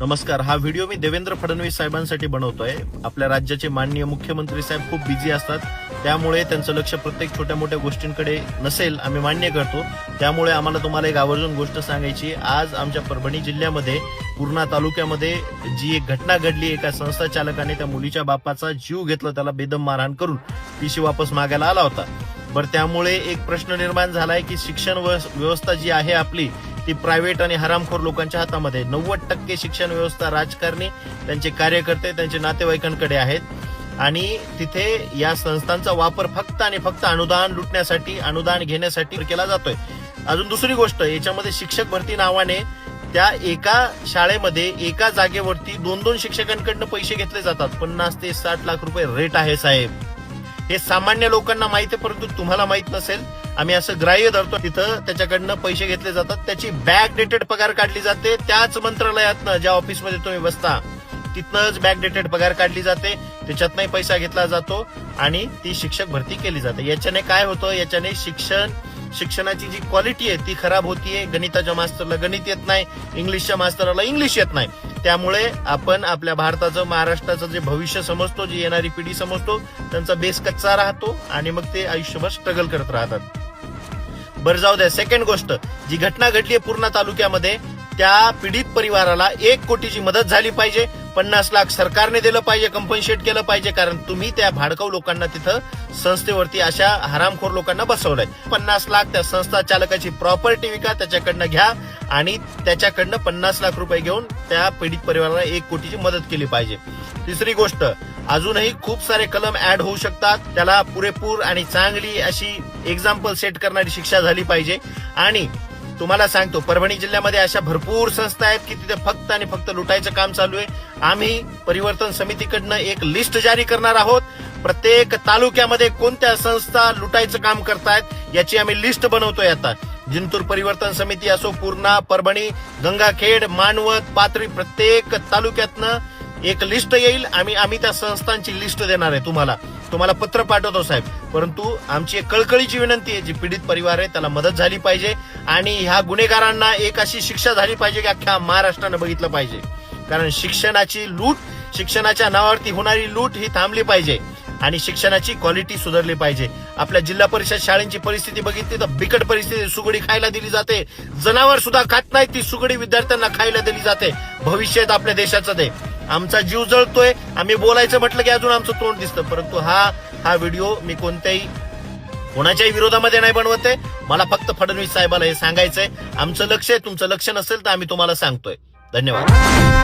नमस्कार. हा व्हिडिओ मी देवेंद्र फडणवीस साहेबांसाठी बनवतोय. आपल्या राज्याचे माननीय मुख्यमंत्री साहेब खूप बिझी असतात. त्यामुळे त्यांचं लक्ष प्रत्येक छोट्या मोठ्या गोष्टींकडे नसेल आम्ही मान्य करतो. त्यामुळे आम्हाला तुम्हाला एक आवर्जून गोष्ट सांगायची. आज आमच्या परभणी जिल्ह्यामध्ये पूर्णा तालुक्यामध्ये जी एक घटना घडली एका संस्था चालकाने त्या मुलीच्या बापाचा जीव घेतला त्याला बेदम मारहाण करून पिशी वापस मागायला आला होता. बरं त्यामुळे एक प्रश्न निर्माण झालाय की शिक्षण व्यवस्था जी आहे आपली ती प्रायव्हेट आणि हरामखोर लोकांच्या हातामध्ये. नव्वद टक्के शिक्षण व्यवस्था राजकारणी त्यांचे कार्यकर्ते त्यांचे नातेवाईकांकडे आहेत. आणि तिथे या संस्थांचा वापर फक्त आणि फक्त अनुदान लुटण्यासाठी अनुदान घेण्यासाठी केला जातोय. अजून दुसरी गोष्ट याच्यामध्ये शिक्षक भरती नावाने त्या एका शाळेमध्ये एका जागेवरती दोन दोन शिक्षकांकडनं पैसे घेतले जातात. पन्नास ते साठ लाख रुपये रेट आहे साहेब. हे सामान्य लोकांना माहिती आहे परंतु तुम्हाला माहीत नसेल आम्ही असं ग्राह्य धरतो. तिथं त्याच्याकडनं पैसे घेतले जातात. त्याची बॅक डेटेड पगार काढली जाते. त्याच मंत्रालयातनं ज्या ऑफिसमध्ये तुम्ही बसता तिथनंच बॅक डेटेड पगार काढली जाते. त्याच्यातनंही पैसा घेतला जातो आणि ती शिक्षक भरती केली जाते. याच्याने काय होतं? याच्याने शिक्षण शिक्षणाची जी क्वालिटी आहे ती खराब होतीये. गणिताच्या मास्तरला गणित येत नाही. इंग्लिशच्या मास्तराला इंग्लिश येत नाही. त्यामुळे आपण आपल्या भारताचं महाराष्ट्राचं जे भविष्य समजतो जी येणारी पिढी समजतो त्यांचा बेस कच्चा राहतो आणि मग ते आयुष्यभर स्ट्रगल करत राहतात. बरं जाऊ द्या. सेकंड गोष्ट जी घटना घडली आहे पूर्णा तालुक्यामध्ये त्या पीडित परिवाराला एक कोटीची मदत झाली पाहिजे. पन्नास लाख सरकारने दिलं पाहिजे कंपनशेट केलं पाहिजे कारण तुम्ही त्या भाडकाऊ लोकांना तिथं संस्थेवरती अशा हरामखोर लोकांना बसवलंय. पन्नास लाख त्या संस्था चालकाची प्रॉपर्टी विका त्याच्याकडनं घ्या आणि त्याच्याकडनं पन्नास लाख रुपये घेऊन त्या पीडित परिवाराला एक कोटीची मदत केली पाहिजे. तिसरी गोष्ट अजूनही खूप सारे कलम ऍड होऊ शकतात. त्याला पुरेपूर आणि चांगली अशी एक्झाम्पल सेट करणारी शिक्षा झाली पाहिजे. आणि तुम्हाला सांगतो परभणी जिल्ह्यामध्ये अशा भरपूर संस्था आहेत की तिथे फक्त आणि फक्त लुटायचं काम चालू आहे. आम्ही परिवर्तन समितीकडनं एक लिस्ट जारी करणार आहोत. प्रत्येक तालुक्यामध्ये कोणत्या संस्था लुटायचं काम करतायत याची आम्ही लिस्ट बनवतोय आता. जिंतूर परिवर्तन समिती असो पूर्णा परभणी गंगाखेड मानवत पात्री प्रत्येक तालुक्यातनं एक लिस्ट येईल. आम्ही आम्ही त्या संस्थांची लिस्ट देणार आहे तुम्हाला. तुम्हाला पत्र पाठवतो साहेब. परंतु आमची एक कळकळीची विनंती आहे जी पीडित परिवार आहे त्याला मदत झाली पाहिजे आणि ह्या गुन्हेगारांना एक अशी शिक्षा झाली पाहिजे की अख्ख्या महाराष्ट्रानं बघितलं पाहिजे. कारण शिक्षणाची लूट शिक्षणाच्या नावावरती होणारी लूट ही थांबली पाहिजे आणि शिक्षणाची क्वालिटी सुधारली पाहिजे. आपल्या जिल्हा परिषद शाळेंची परिस्थिती बघितली तर बिकट परिस्थिती सुगडी खायला दिली जाते. जनावर सुद्धा खात नाही ती सुगडी विद्यार्थ्यांना खायला दिली जाते. भविष्यात आपल्या देशाचं ते. आमचा जीव जळतोय. आम्ही बोलायचं म्हटलं की अजून आमचं तोंड दिसतं. परंतु हा हा व्हिडिओ मी कोणत्याही कोणाच्याही विरोधामध्ये नाही बनवत आहे. मला फक्त फडणवीस साहेबाला हे सांगायचंय. आमचं लक्ष आहे. तुमचं लक्ष नसेल तर आम्ही तुम्हाला सांगतोय. धन्यवाद.